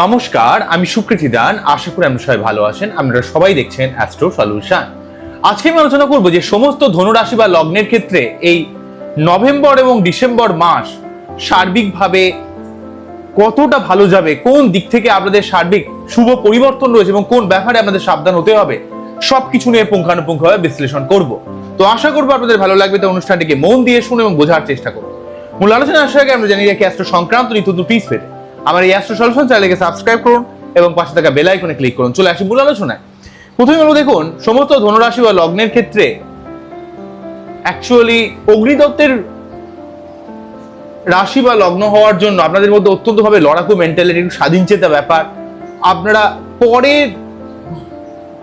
নমস্কার, আমি সুকৃতি দান। আশা করি আপনারা সবাই ভালো আছেন। আপনারা সবাই দেখছেন অ্যাস্ট্রো সলিউশন আজকে আমি আলোচনা করব যে সমস্ত ধনুরাশি বা লগ্নের ক্ষেত্রে এই নভেম্বর এবং ডিসেম্বর মাস সার্বিকভাবে কতটা ভালো যাবে, কোন দিক থেকে আপনাদের সার্বিক শুভ পরিবর্তন রয়েছে এবং কোন ব্যাপারে আপনাদের সাবধান হতে হবে সবকিছু নিয়ে পুঙ্খানুপুঙ্খভাবে বিশ্লেষণ করব। তো আশা করব আপনাদের ভালো লাগবে তো অনুষ্ঠানটিকে মন দিয়ে শুনে এবং বোঝার চেষ্টা করুন মূল আলোচনা আসার আগে আমরা জানি রাখি অ্যাস্ট্রো সংক্রান্ত নিত্য টিপস পেতে। আমার এই অ্যাস্ট্রো সলিউশন চ্যানেলকে সাবস্ক্রাইব করুন এবং পাশে থাকা বেল আইকনে ক্লিক করুন। চলে আসি মূল আলোচনায়। প্রথমে বলব, দেখুন, সমস্ত ধনুরাশি বা লগ্নের ক্ষেত্রে অ্যাকচুয়ালি অগ্নিদত্তের রাশি বা লগ্ন হওয়ার জন্য আপনাদের মধ্যে অত্যন্ত ভাবে লড়াকু মেন্টালিটি স্বাধীন চেতা ব্যাপার। আপনারা পরের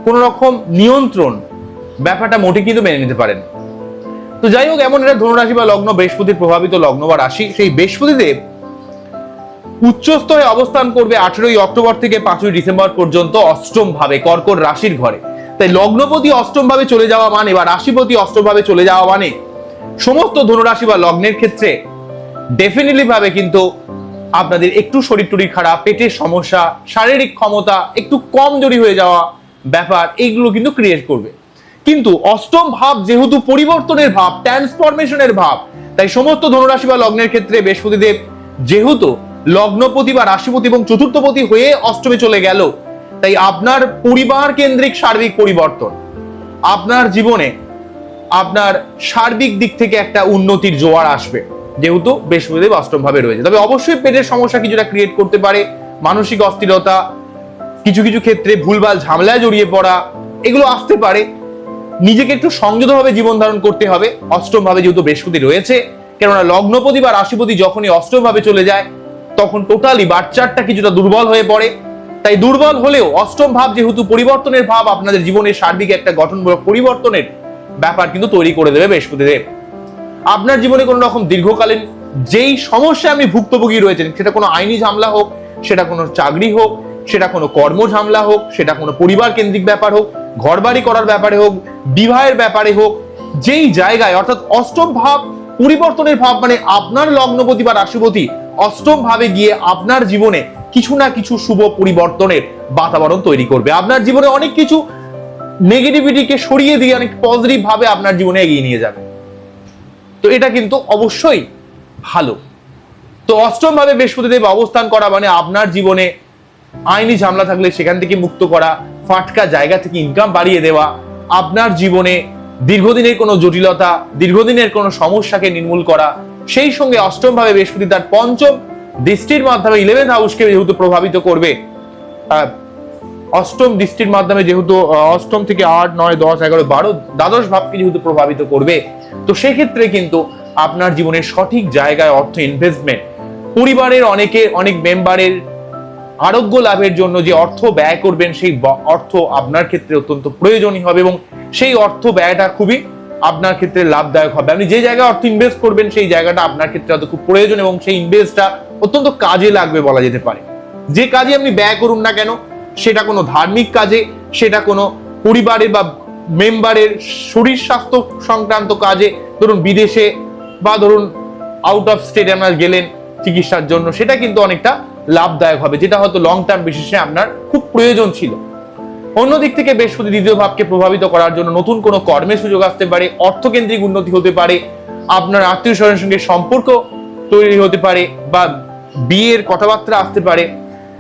কোন রকম নিয়ন্ত্রণ ব্যাপারটা মোটে কিন্তু মেনে নিতে পারেন। তো যাই হোক, এমন একটা ধনুরাশি বা লগ্ন, বৃহস্পতির প্রভাবিত লগ্ন বা রাশি, সেই বৃহস্পতি দেব উচ্চস্তরে অবস্থান করবে আঠেরোই অক্টোবর থেকে পাঁচই ডিসেম্বর পর্যন্ত অষ্টম ভাবে কর্কট রাশির ঘরে। তাই লগ্নপতি অষ্টম ভাবে চলে যাওয়া মানে বা রাশিপতি অষ্টম ভাবে চলে যাওয়া মানে সমস্ত ধনুরাশি বা লগ্নের ক্ষেত্রে ডেফিনেটলি ভাবে কিন্তু আপনাদের একটু শরীর টরির খারাপ, পেটের সমস্যা, শারীরিক ক্ষমতা একটু কম জড়ি হয়ে যাওয়া ব্যাপার এইগুলো কিন্তু ক্রিয়েট করবে। কিন্তু অষ্টম ভাব যেহেতু পরিবর্তনের ভাব ট্রান্সফরমেশনের ভাব, তাই সমস্ত ধনুরাশি বা লগ্নের ক্ষেত্রে বৃহস্পতিদেব যেহেতু লগ্নপতি বা রাশিপতি এবং চতুর্থপতি হয়ে অষ্টমে চলে গেল, তাই আপনার পরিবার কেন্দ্রিক সার্বিক পরিবর্তন, আপনার জীবনে আপনার সার্বিক দিক থেকে একটা উন্নতির জোয়ার আসবে, যেহেতু বৃহস্পতিদেব অষ্টম ভাবে রয়েছে। তবে অবশ্যই পেটের সমস্যা কিছুটা ক্রিয়েট করতে পারে, মানসিক অস্থিরতা কিছু কিছু ক্ষেত্রে ভুলভাল ঝামেলায় জড়িয়ে পড়া, এগুলো আসতে পারে। নিজেকে একটু সংযতভাবে জীবন ধারণ করতে হবে। অষ্টম ভাবে যেহেতু বৃহস্পতি রয়েছে, কেননা লগ্নপতি বা রাশিপতি যখনই অষ্টম ভাবে চলে যায়, তখন টোটালি বাচ্চারটা কিছুটা দুর্বল হয়ে পড়ে। তাই দুর্বল হলেও অষ্টম ভাব যেহেতু পরিবর্তনের ভাব, আপনাদের জীবনের সার্বিক একটা গঠনমূলক পরিবর্তনের ব্যাপার কিন্তু তৈরি করে দেবে বৃহস্পতিদেব। আপনার জীবনে কোনো রকম দীর্ঘকালীন যেই সমস্যা আপনি ভুক্তভোগী রয়েছেন, সেটা কোনো আইনি ঝামেলা হোক, সেটা কোনো চাকরি হোক সেটা কোনো কর্ম ঝামেলা হোক, সেটা কোনো পরিবার কেন্দ্রিক ব্যাপার হোক, ঘরবাড়ি করার ব্যাপারে হোক, বিবাহের ব্যাপারে হোক, যেই জায়গায়, অর্থাৎ অষ্টম ভাব পরিবর্তনের ভাব মানে আপনার লগ্নপতি বা রাশিপতি অষ্টম ভাবে গিয়ে আপনার জীবনে কিছু না কিছু শুভ পরিবর্তনের বাতাবরণ তৈরি করবে। আপনার জীবনে অনেক কিছু নেগেটিভিটিকে সরিয়ে দিয়ে অনেক পজিটিভ ভাবে আপনার জীবনে এগিয়ে নিয়ে যাবে। তো এটা কিন্তু অবশ্যই ভালো। তো অষ্টম ভাবে বৃহস্পতিদেব অবস্থান করা মানে আপনার জীবনে আইনি ঝামেলা থাকলে সেখান থেকে মুক্ত করা, ফাটকা জায়গা থেকে ইনকাম বাড়িয়ে দেওয়া, আপনার জীবনে দীর্ঘদিনের কোনো জটিলতা, দীর্ঘদিনের কোনো সমস্যাকে নির্মূল করা, সেই সঙ্গে অষ্টম ভাবে বৃহস্পতি তার পঞ্চম দৃষ্টির মাধ্যমে ইলেভেন্থ হাউসকে যেহেতু প্রভাবিত করবে অষ্টম দৃষ্টির মাধ্যমে যেহেতু অষ্টম থেকে আট, নয়, দশ, এগারো, বারো দ্বাদশ ভাবকে যেহেতু প্রভাবিত করবে, তো সেক্ষেত্রে কিন্তু আপনার জীবনের সঠিক জায়গায় অর্থ ইনভেস্টমেন্ট পরিবারের অনেকে, অনেক মেম্বারের আরোগ্য লাভের জন্য যে অর্থ ব্যয় করবেন, সেই অর্থ আপনার ক্ষেত্রে অত্যন্ত প্রয়োজনীয় হবে এবং সেই অর্থ ব্যয়টা খুবই আপনার ক্ষেত্রে লাভদায়ক হবে। আপনি যে জায়গায় অর্থ ইনভেস্ট করবেন, সেই জায়গাটা আপনার ক্ষেত্রে হয়তো খুব প্রয়োজন এবং সেই ইনভেস্টটা অত্যন্ত কাজে লাগবে বলা যেতে পারে। যে কাজে আপনি ব্যয় করুন না কেন, সেটা কোনো ধার্মিক কাজে, সেটা কোনো পরিবারের বা মেম্বারের শরীর স্বাস্থ্য সংক্রান্ত কাজে, ধরুন বিদেশে বা ধরুন আউট অফ স্টেট আপনার গেলেন চিকিৎসার জন্য, সেটা কিন্তু অনেকটা লাভদায়ক হবে, যেটা হয়তো লং টার্ম বিশেষে আপনার খুব প্রয়োজন ছিল। অন্যদিক থেকে বৃহস্পতি দ্বিতীয় ভাবকে প্রভাবিত করার জন্য নতুন কোনো কর্মের সুযোগ আসতে পারে, অর্থকেন্দ্রিক উন্নতি হতে পারে, আপনার আত্মীয় স্বজনের সঙ্গে সম্পর্ক তৈরি হতে পারে, বা বিয়ের কথাবার্তা আসতে পারে,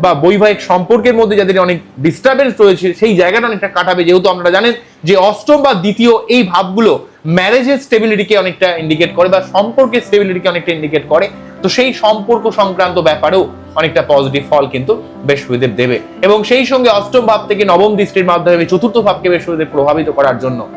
বা বৈবাহিক সম্পর্কের মধ্যে যাদের অনেক ডিস্টারবেন্স রয়েছে, সেই জায়গাটা অনেকটা কাটাবে। যেহেতু আপনারা জানেন যে অষ্টম বা দ্বিতীয় এই ভাবগুলো ম্যারেজের স্টেবিলিটিকে অনেকটা ইন্ডিকেট করে, বা সম্পর্কের স্টেবিলিটিকে অনেকটা ইন্ডিকেট করে। তো সেই সম্পর্ক সংক্রান্ত ব্যাপারেও অনেকটা পজিটিভ ফল কিন্তু বৃহস্পতিদেব দেবে। এবং সেই সঙ্গে অষ্টম ভাব থেকে নবম দৃষ্টির মাধ্যমে চতুর্থ ভাবকে বৃহস্পতিদেব প্রভাবিত করার জন্য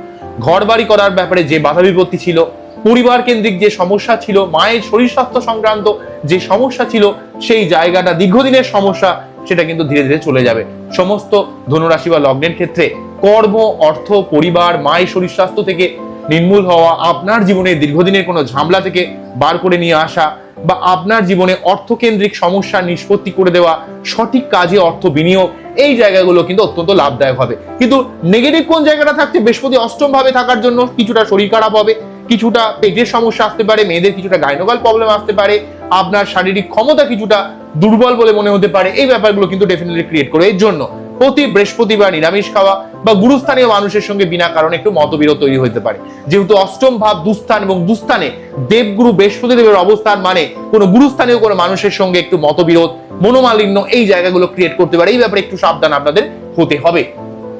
ঘর বাড়ি করার ব্যাপারে যে বাধা বিপত্তি ছিল, পরিবার কেন্দ্রিক যে সমস্যা ছিল, মায়ের শরীর স্বাস্থ্য সংক্রান্ত যে সমস্যা ছিল, সেই জায়গাটা দীর্ঘদিনের সমস্যা, সেটা কিন্তু ধীরে ধীরে চলে যাবে। সমস্ত ধনুরাশি বা লগ্নের ক্ষেত্রে কর্ম, অর্থ, পরিবার, মায়ের শরীর স্বাস্থ্য থেকে নির্মূল হওয়া আপনার জীবনে দীর্ঘদিনের কোনো ঝামেলা থেকে বার করে নিয়ে আসা বা আপনার জীবনে অর্থকেন্দ্রিক সমস্যা নিষ্পত্তি করে দেওয়া, সঠিক কাজে অর্থ বিনিয়োগ, এই জায়গাগুলো কিন্তু অত্যন্ত লাভদায়ক হবে। কিন্তু নেগেটিভ কোন জায়গাটা থাকছে? বৃহস্পতি অষ্টম ভাবে থাকার জন্য কিছুটা শরীর খারাপ হবে, কিছুটা পেটের সমস্যা আসতে পারে, মেয়েদের কিছুটা গাইনোকাল প্রবলেম আসতে পারে, আপনার শারীরিক ক্ষমতা কিছুটা দুর্বল বলে মনে হতে পারে, এই ব্যাপারগুলো কিন্তু ডেফিনেটলি ক্রিয়েট করে। এর জন্য প্রতি বৃহস্পতিবার নিরামিষ খাওয়া বা গুরুস্থানীয় মানুষের সঙ্গে বিনা কারণে একটু মতবিরোধ তৈরি হতে পারে। যেহেতু অষ্টম ভাব দুস্থান এবং দুস্থানে দেবগুরু বৃহস্পতি দেবের অবস্থান মানে কোনো গুরুস্থানীয় কোনো মানুষের সঙ্গে একটু মতবিরোধ, মনোমালিন্য এই জায়গাগুলো ক্রিয়েট করতে পারে। এই ব্যাপারে একটু সাবধান আপনাদের হতে হবে।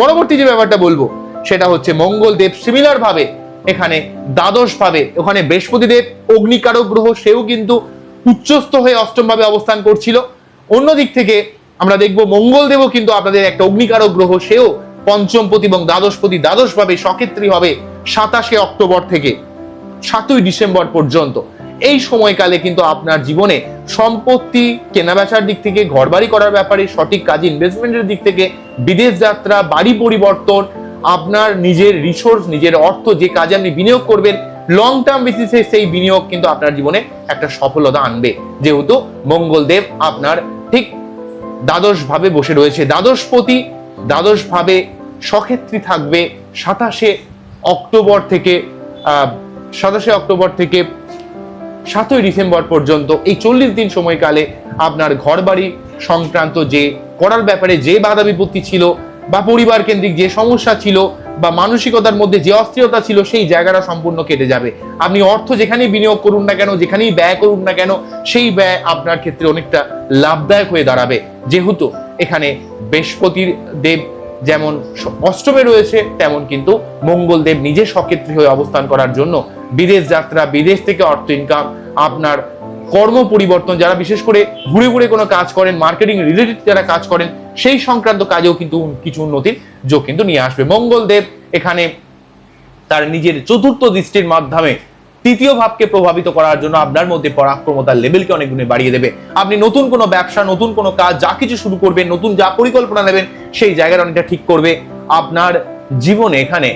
পরবর্তী যে ব্যাপারটা বলব, সেটা হচ্ছে মঙ্গল দেব সিমিলার ভাবে এখানে দ্বাদশ ভাবে ওখানে বৃহস্পতি দেব অগ্নিকারক গ্রহ, সেও কিন্তু উচ্চস্থ হয়ে অষ্টম ভাবে অবস্থান করছিল। অন্যদিক থেকে আমরা দেখব মঙ্গল দেবও কিন্তু আপনাদের একটা অগ্নিকারক গ্রহ, সেও পঞ্চমপতি এবং দ্বাদশপতি দ্বাদশ ভাবে সক্ষেত্রী হবে সাতাশে অক্টোবর থেকে, সাতই ডিসেম্বর পর্যন্ত। এই সময়কালে কিন্তু আপনার জীবনে সম্পত্তি, কেনাবেচার দিক থেকে, ঘরবাড়ি করার ব্যাপারে সঠিক কাজ ইনভেস্টমেন্টের দিক থেকে, বিদেশ যাত্রা, বাড়ি পরিবর্তন, আপনার নিজের রিসোর্স নিজের অর্থ, যে কাজে আপনি বিনিয়োগ করবেন লং টার্ম বেসিসে সেই বিনিয়োগ কিন্তু আপনার জীবনে একটা সফলতা আনবে। যেহেতু মঙ্গলদেব আপনার ঠিক দ্বাদশ ভাবে বসে রয়েছে। দ্বাদশপতি দ্বাদশভাবে সক্ষেত্রী থাকবে সাতাশে অক্টোবর থেকে সাতাশে অক্টোবর থেকে সাতই ডিসেম্বর পর্যন্ত। এই চল্লিশ দিন সময়কালে আপনার ঘরবাড়ি সংক্রান্ত যে করার ব্যাপারে যে বাধা বিপত্তি ছিল বা পরিবার কেন্দ্রিক যে সমস্যা ছিল বা মানসিকতার মধ্যে যে অস্থিরতা ছিল, সেই জায়গাটা সম্পূর্ণ কেটে যাবে। আপনি অর্থ যেখানেই বিনিয়োগ করুন না কেন, যেখানেই ব্যয় করুন না কেন, সেই ব্যয় আপনার ক্ষেত্রে অনেকটা লাভদায়ক হয়ে দাঁড়াবে। যেহেতু এখানে বৃহস্পতির দেব যেমন অষ্টমে রয়েছে, তেমন কিন্তু মঙ্গল দেব নিজে সক্ষেত্রী হয়ে অবস্থান করার জন্য বিদেশ যাত্রা, বিদেশ থেকে অর্থ ইনকাম আপনার কর্ম পরিবর্তন, যারা বিশেষ করে ঘুরে ঘুরে কোনো কাজ করেন মার্কেটিং রিলেটেড যারা কাজ করেন সেই সংক্রান্ত কাজেও কিন্তু কিছু উন্নতির যোগ কিন্তু নিয়ে আসবে। মঙ্গলদেব এখানে তার নিজের চতুর্থ দৃষ্টির মাধ্যমে তৃতীয় ভাবকে প্রভাবিত করার জন্য আপনার মধ্যে পরাক্রমতার লেভেলকে অনেক গুণে বাড়িয়ে দেবে। আপনি নতুন কোনো ব্যবসা, নতুন কোনো কাজ, যা কিছু শুরু করবেন, নতুন যা পরিকল্পনা নেবেন, সেই জায়গাটা অনেকটা ঠিক করবে। আপনার জীবনে এখানে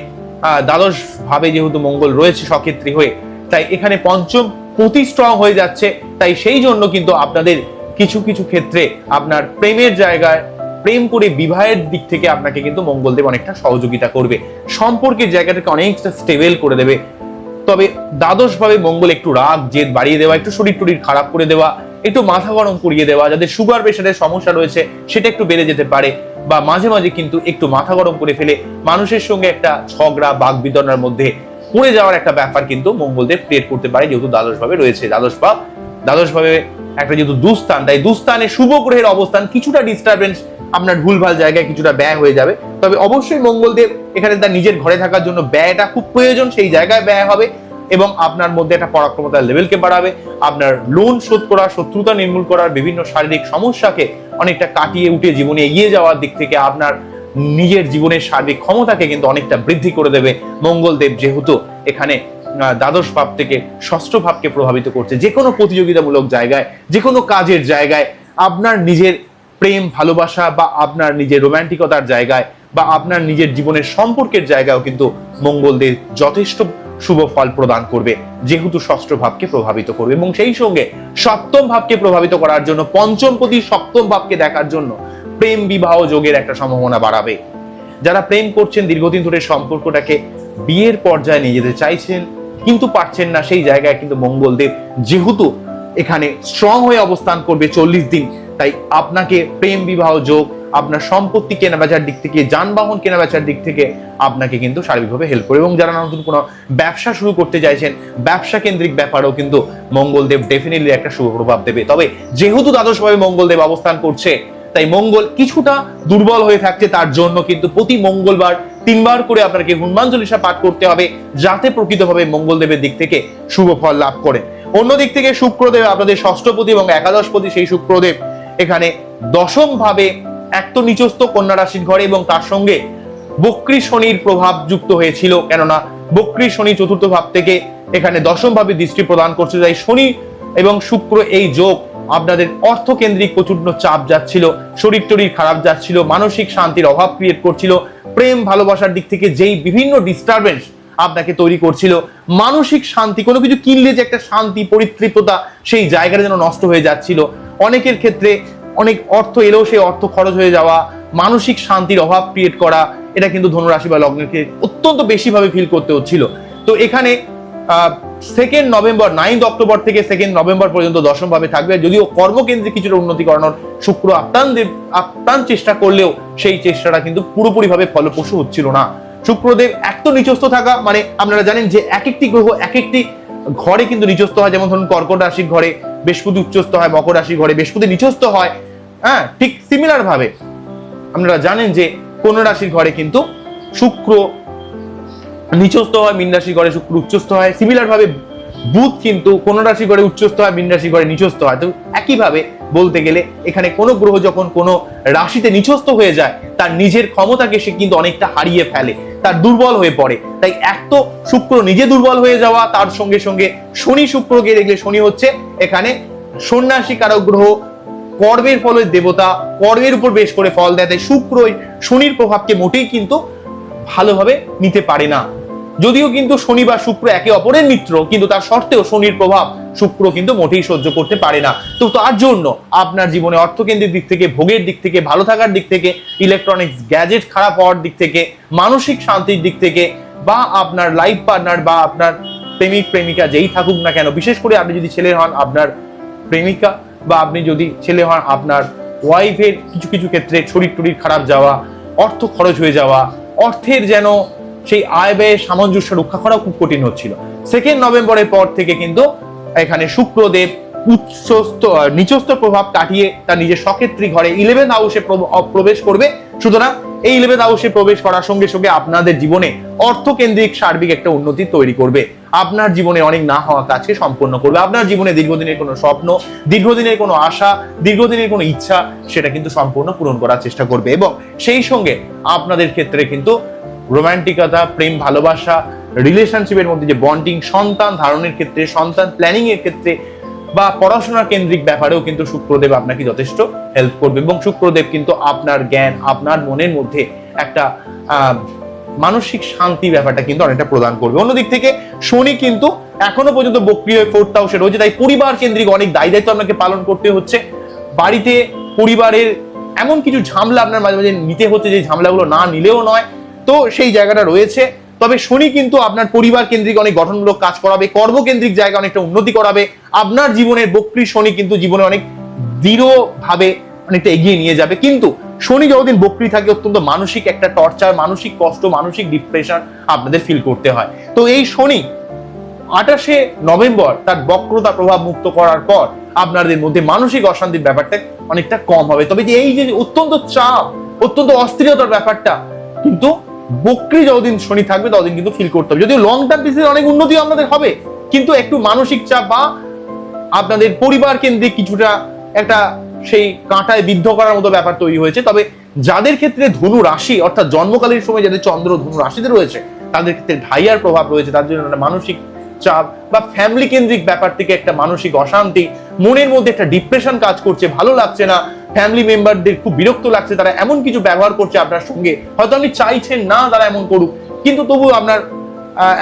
দ্বাদশ ভাবে যেহেতু মঙ্গল রয়েছে সক্ষেত্রী হয়ে, তাই এখানে পঞ্চম প্রতি স্ট্রং হয়ে যাচ্ছে। তাই সেই জন্য কিন্তু আপনাদের কিছু কিছু ক্ষেত্রে আপনার প্রেমের জায়গায় প্রেম করে বিবাহের দিক থেকে আপনাকে কিন্তু মঙ্গলদেব অনেকটা সহযোগিতা করবে। সম্পর্কের জায়গাটাকে অনেকটা স্টেবল করে দেবে। তবে দ্বাদশ ভাবে মঙ্গল একটু রাগ, জেদ বাড়িয়ে দেওয়া, একটু শরীর টরির খারাপ করে দেওয়া, একটু মাথা গরম করিয়ে দেওয়া, যাদের সুগার প্রেশারের সমস্যা রয়েছে, সেটা একটু বেড়ে যেতে পারে বা মাঝে মাঝে কিন্তু একটু মাথা গরম করে ফেলে মানুষের সঙ্গে একটা ঝগড়া, বাক বিতরণের মধ্যে পড়ে যাওয়ার একটা ব্যাপার কিন্তু মঙ্গলদেব ক্রিয়েট করতে পারে যেহেতু দ্বাদশ ভাবে রয়েছে। দ্বাদশ ভাব দ্বাদশ ভাবে একটা যেহেতু দুস্থান, তাই দুস্থানে শুভ গ্রহের অবস্থান কিছুটা ডিস্টারবেন্স আপনার ভুলভাল জায়গায় কিছুটা ব্যয় হয়ে যাবে। তবে অবশ্যই মঙ্গলদেব এখানে তার নিজের ঘরে থাকার জন্য ব্যয়টা খুব প্রয়োজন, সেই জায়গায় ব্যয় হবে এবং আপনার মধ্যে একটা পরাক্রমতার লেভেলকে বাড়াবে। আপনার লোন শোধ করা, শত্রুতা নির্মূল করার বিভিন্ন শারীরিক সমস্যাকে অনেকটা কাটিয়ে উঠে জীবনে এগিয়ে যাওয়ার দিক থেকে আপনার নিজের জীবনের শারীরিক ক্ষমতাকে কিন্তু অনেকটা বৃদ্ধি করে দেবে। মঙ্গলদেব যেহেতু এখানে দ্বাদশ ভাব থেকে ষষ্ঠ ভাবকে প্রভাবিত করছে। যে কোনো প্রতিযোগিতামূলক জায়গায় যে কোনো কাজের জায়গায় আপনার নিজের প্রেম, ভালোবাসা বা আপনার নিজের রোমান্টিকতার জায়গায় বা আপনার নিজের জীবনের সম্পর্কের জায়গায়ও কিন্তু মঙ্গলদেব যথেষ্ট শুভ ফল প্রদান করবে, যেহেতু ষষ্ঠ ভাবকে প্রভাবিত করবে এবং সেই সঙ্গে সপ্তম ভাবকে প্রভাবিত করার জন্য পঞ্চম প্রতি সপ্তম ভাবকে দেখার জন্য প্রেম বিবাহ যোগের একটা সম্ভাবনা বাড়াবে। যারা প্রেম করছেন, দীর্ঘদিন ধরে সম্পর্কটাকে বিয়ের পর্যায়ে নিয়ে যেতে চাইছেন, কিন্তু পারছেন না, সেই জায়গায় কিন্তু মঙ্গলদেব যেহেতু এখানে স্ট্রং হয়ে অবস্থান করবে চল্লিশ দিন তাই আপনাকে প্রেম বিবাহ যোগ, আপনার সম্পত্তি কেনাবেচার দিক থেকে, যানবাহন কেনাবেচার দিক থেকে আপনাকে কিন্তু সার্বিকভাবে হেল্প করবে। এবং যারা নতুন কোনো ব্যবসা শুরু করতে চাইছেন, ব্যবসা কেন্দ্রিক ব্যাপারেও কিন্তু মঙ্গলদেব ডেফিনেটলি একটা শুভ প্রভাব দেবে। তবে যেহেতু দ্বাদশভাবে মঙ্গলদেব অবস্থান করছে, তাই মঙ্গল কিছুটা দুর্বল হয়ে থাকছে, তার জন্য কিন্তু প্রতি মঙ্গলবার তিনবার করে আপনাকে হনুমান চল্লিশা পাঠ করতে হবে, যাতে প্রকৃতভাবে মঙ্গলদেবের দিক থেকে শুভ ফল লাভ করেন। অন্য দিক থেকে শুক্রদেব আপনাদের ষষ্ঠপতি এবং একাদশপতি, সেই শুক্রদেব এখানে দশম ভাবে এক তো নিচস্থ কন্যা রাশির ঘরে এবং তার সঙ্গে বক্রী শনির প্রভাব যুক্ত হয়েছিল। কেননা বক্রী শনি চতুর্থ ভাব থেকে এখানে দশম ভাবে দৃষ্টি প্রদান করছে। তাই শনি এবং শুক্র এই যোগ আপনাদের অর্থকেন্দ্রিক প্রচণ্ড চাপ যাচ্ছিল, শরীর টরীর খারাপ যাচ্ছিল, মানসিক শান্তির অভাব ক্রিয়েট করছিল, প্রেম ভালোবাসার দিক থেকে যেই বিভিন্ন ডিস্টারবেন্স আপনাকে তৈরি করছিল, মানসিক শান্তি কোনো কিছু কিনলে যে একটা শান্তি, পরিতৃপ্ততা সেই জায়গাটা যেন নষ্ট হয়ে যাচ্ছিল। অনেকের ক্ষেত্রে অনেক অর্থ এলেও সেই অর্থ খরচ হয়ে যাওয়া, মানসিক শান্তির অভাব ক্রিয়েট করা, এটা কিন্তু ধনুরাশি বা লগ্নকে অত্যন্ত বেশিভাবে ফিল করতে হচ্ছিল। তো এখানে সেকেন্ড নভেম্বর নাইন্থ অক্টোবর থেকে সেকেন্ড নভেম্বর পর্যন্ত দশম ভাবে থাকবে। যদিও কর্মকেন্দ্রে কিছুটা উন্নতি করানোর শুক্র আপ্তান আপ্তান চেষ্টা করলেও সেই চেষ্টাটা কিন্তু পুরোপুরিভাবে ফলপ্রসূ হচ্ছিল না। শুক্রদেব এত নিচস্থ থাকা মানে আপনারা জানেন যে এক একটি গ্রহ এক একটি ঘরে কিন্তু নিচস্থ হয়। যেমন ধরুন কর্কট রাশির ঘরে বৃহস্পতি উচ্চস্থ হয়, মকর রাশির ঘরে বৃহস্পতি নিচস্থ হয়। হ্যাঁ ঠিক সিমিলার ভাবে। আপনারা জানেন যে কোন রাশির ঘরে কিন্তু শুক্র নিচস্থ হয়, মীন রাশির ঘরে শুক্র উচ্চস্থ হয়। সিমিলার ভাবে বুধ কিন্তু কোন রাশি ঘরে উচ্চস্থ হয়, মীন রাশি ঘরে নিচস্থ হয়। তো একইভাবে বলতে গেলে এখানে কোনো গ্রহ যখন কোনো রাশিতে নিচস্থ হয়ে যায়, তার নিজের ক্ষমতাকে সে কিন্তু অনেকটা হারিয়ে ফেলে। তার দুর্বল হয়ে পড়ে। তাই এক তো শুক্র নিজে দুর্বল হয়ে যাওয়া, তার সঙ্গে সঙ্গে শনি শুক্রকে দেখলে শনি হচ্ছে এখানে সন্ন্যাসী কারক গ্রহ, কর্মের ফলের দেবতা, কর্মের উপর বেশ করে ফল দেয়। তাই শুক্র শনির প্রভাবকে মোটেই কিন্তু ভালোভাবে নিতে পারে না। যদিও কিন্তু শনি বা শুক্র একে অপরের মিত্র, কিন্তু তার সত্ত্বেও শনির প্রভাব শুক্র কিন্তু মোটেই সহ্য করতে পারে না। তো তার জন্য আপনার জীবনে অর্থকেন্দ্রের দিক থেকে, ভোগের দিক থেকে, ভালো থাকার দিক থেকে ইলেকট্রনিক্স গ্যাজেট খারাপ হওয়ার দিক থেকে, মানসিক শান্তির দিক থেকে, বা আপনার লাইফ পার্টনার বা আপনার প্রেমিক, প্রেমিকা যেই থাকুক না কেন, বিশেষ করে আপনি যদি ছেলে হন, আপনার প্রেমিকা, বা আপনি যদি ছেলে হন, আপনার ওয়াইফের কিছু কিছু ক্ষেত্রে শরীর টরির খারাপ যাওয়া, অর্থ খরচ হয়ে যাওয়া, অর্থের যেন সেই আয় ব্যয়ের সামঞ্জস্য রক্ষা করা খুব কঠিন হচ্ছিল। সেকেন্ড নভেম্বরের পর থেকে কিন্তু এখানে শুক্রদেব উচ্চস্থ আহ, নিচস্থ প্রভাব কাটিয়ে তার নিজের সক্ষেত্রী ঘরে ইলেভেন হাউসে প্রবেশ করবে। সুতরাং এই ইলেভেন হাউসে প্রবেশ করার সঙ্গে সঙ্গে আপনাদের জীবনে অর্থকেন্দ্রিক সার্বিক একটা উন্নতি তৈরি করবে। আপনার জীবনে অনেক না হওয়া কাজকে সম্পন্ন করবে। আপনার জীবনে দীর্ঘদিনের কোনো স্বপ্ন দীর্ঘদিনের কোনো আশা দীর্ঘদিনের কোনো ইচ্ছা সেটা কিন্তু সম্পূর্ণ পূরণ করার চেষ্টা করবে। এবং সেই সঙ্গে আপনাদের ক্ষেত্রে কিন্তু রোমান্টিকতা প্রেম, ভালোবাসা রিলেশনশিপের মধ্যে যে বন্ডিং সন্তান ধারণের ক্ষেত্রে, সন্তান প্ল্যানিং এর ক্ষেত্রে বা পড়াশোনা কেন্দ্রিক ব্যাপারেও কিন্তু শুক্রদেব আপনাকে যথেষ্ট হেল্প করবে এবং শুক্রদেব কিন্তু আপনার জ্ঞান, আপনার মনের মধ্যে একটা মানসিক শান্তি ব্যাপারটা কিন্তু অনেকটা প্রদান করবে। অন্যদিক থেকে শনি কিন্তু এখনও পর্যন্ত বক্রিয় হয়ে ফোর্থ হাউসে রয়েছে, তাই পরিবার কেন্দ্রিক অনেক দায় দায়িত্ব আপনাকে পালন করতে হচ্ছে। বাড়িতে পরিবারের এমন কিছু ঝামেলা আপনার মাঝে মাঝে নিতে হচ্ছে, যে ঝামেলাগুলো না নিলেও নয়। তো সেই জায়গাটা রয়েছে। তবে শনি কিন্তু আপনার পরিবার কেন্দ্রিক অনেক গঠনমূলক কাজ করাবে, কর্মকেন্দ্রিক জায়গা অনেকটা উন্নতি করাবে। আপনার জীবনের বক্রি শনি কিন্তু জীবনে অনেক দৃঢ়ভাবে অনেকটা এগিয়ে নিয়ে যাবে। কিন্তু শনি যতদিন বক্রি থাকে, অত্যন্ত মানসিক একটা টর্চার মানসিক কষ্ট, মানসিক ডিপ্রেশন আপনাদের ফিল করতে হয়। তো এই শনি আঠাশে নভেম্বর তার বক্রতা প্রভাব মুক্ত করার পর আপনাদের মধ্যে মানসিক অশান্তির ব্যাপারটা অনেকটা কম হবে। তবে যে এই যে অত্যন্ত চাপ, অত্যন্ত অস্থিরতার ব্যাপারটা কিন্তু বক্রি যতদিন শনি থাকবে, ততদিন কিন্তু ফিল করতে হবে। যদিও লং টার্ম বেসিসে অনেক উন্নতি আপনাদের হবে, কিন্তু একটু মানসিক চাপ বা আপনাদের পরিবার কেন্দ্রিক কিছুটা একটা সেই কাঁটায় বিদ্ধ করার মতো ব্যাপার তৈরি হয়েছে। তবে যাদের ক্ষেত্রে ধনু রাশি, অর্থাৎ জন্মকালীন সময় যাদের চন্দ্র ধনু রাশিতে রয়েছে, তাদের ক্ষেত্রে ঢাইয়ার প্রভাব রয়েছে। তাদের জন্য মানসিক চাপ বা ফ্যামিলি কেন্দ্রিক ব্যাপার থেকে একটা মানসিক অশান্তি, মনের মধ্যে একটা ডিপ্রেশন কাজ করছে, ভালো লাগছে না ফ্যামিলি মেম্বারদের খুব বিরক্ত লাগছে, তারা এমন কিছু ব্যবহার করছে আপনার সঙ্গে। হয়তো আপনি চাইছেন না তারা এমন করুক, কিন্তু তবু আপনার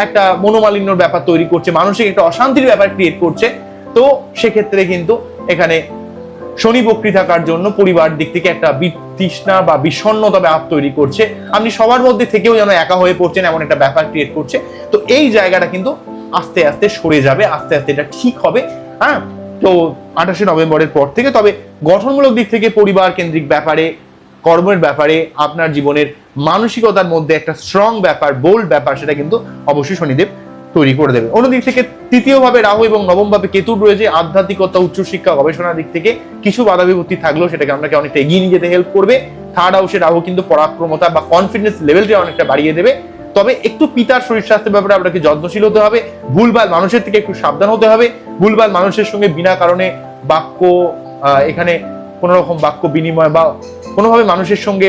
একটা মনোমালিন্যর ব্যাপার তৈরি করছে, মানসিক একটা অশান্তির ব্যাপার ক্রিয়েট করছে। তো সেক্ষেত্রে কিন্তু এখানে শনি বক্রি থাকার জন্য পরিবার দিক থেকে একটা বিতৃষ্ণা বা বিষণ্ণতা ব্যাপার তৈরি করছে। আপনি সবার মধ্যে থেকেও যেন একা হয়ে পড়ছেন এমন একটা ব্যাপার ক্রিয়েট করছে। তো এই জায়গাটা কিন্তু আস্তে আস্তে সরে যাবে, আস্তে আস্তে এটা ঠিক হবে। হ্যাঁ? তো আঠাশে নভেম্বরের পর থেকে, তবে গঠনমূলক দিক থেকে পরিবার কেন্দ্রিক ব্যাপারে, কর্মের ব্যাপারে, আপনার জীবনের মানসিকতার মধ্যে একটা স্ট্রং ব্যাপার বোল্ড ব্যাপার, সেটা কিন্তু অবশ্যই শনিদেব তৈরি করে দেবে অন্যদিক থেকে তৃতীয়ভাবে রাহু এবং নবমভাবে কেতুর রয়েছে, আধ্যাত্মিকতা, উচ্চশিক্ষা, গবেষণার দিক থেকে কিছু বাধা বিপত্তি থাকলেও সেটাকে আপনাকে অনেকটা এগিয়ে নিয়ে যেতে হেল্প করবে। থার্ড হাউসে রাহু কিন্তু পরাক্রমতা বা কনফিডেন্স লেভেলটা অনেকটা বাড়িয়ে দেবে। তবে একটু পিতার শরীর স্বাস্থ্যের ব্যাপারে আপনাকে যত্নশীল হতে হবে, ভুলভাল মানুষের থেকে একটু সাবধান হতে হবে, ভুলভাল মানুষের সঙ্গে বিনা কারণে বাক্য এখানে কোনো রকম বাক্য বিনিময় বা কোনোভাবে মানুষের সঙ্গে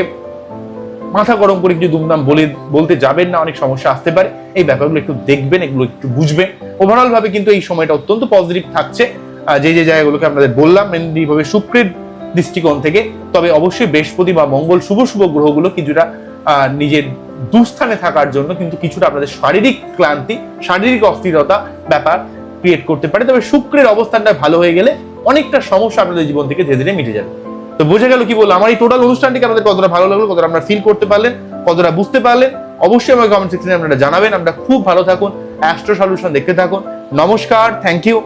মাথা গরম করে কিছু দুমদাম বলে, বলতে যাবেন না, অনেক সমস্যা আসতে পারে। এই ব্যাপারগুলো একটু দেখবেন, এগুলো একটু বুঝবেন। ওভারঅল ভাবে কিন্তু এই সময়টা অত্যন্ত পজিটিভ থাকছে। যে যে জায়গাগুলোকে আপনাদের বললাম মেনলি ভাবে শুক্রের দৃষ্টিকোণ থেকে, তবে অবশ্যই বৃহস্পতি বা মঙ্গল শুভ শুভ গ্রহগুলো কিছুটা নিজের দুস্থানে থাকার জন্য কিন্তু কিছুটা আপনাদের শারীরিক ক্লান্তি, শারীরিক অস্থিরতা ব্যাপার ক্রিয়েট করতে পারে। তবে শুক্রের অবস্থানটা ভালো হয়ে গেলে অনেকটা সমস্যা আপনাদের জীবন থেকে ধীরে ধীরে মিটে যাবে। তো বুঝে গেল কি বলল? আমার এই টোটাল অনুষ্ঠানটিকে আপনাদের কতটা ভালো লাগল, কতটা আপনারা ফিল করতে পারলেন, কতটা বুঝতে পারলেন? অবশ্যই আমাকে কমেন্ট সেকশনে আপনারা জানাবেন। আপনারা খুব ভালো থাকুন। অ্যাস্ট্রো সলিউশন দেখতে থাকুন। নমস্কার থ্যাংক ইউ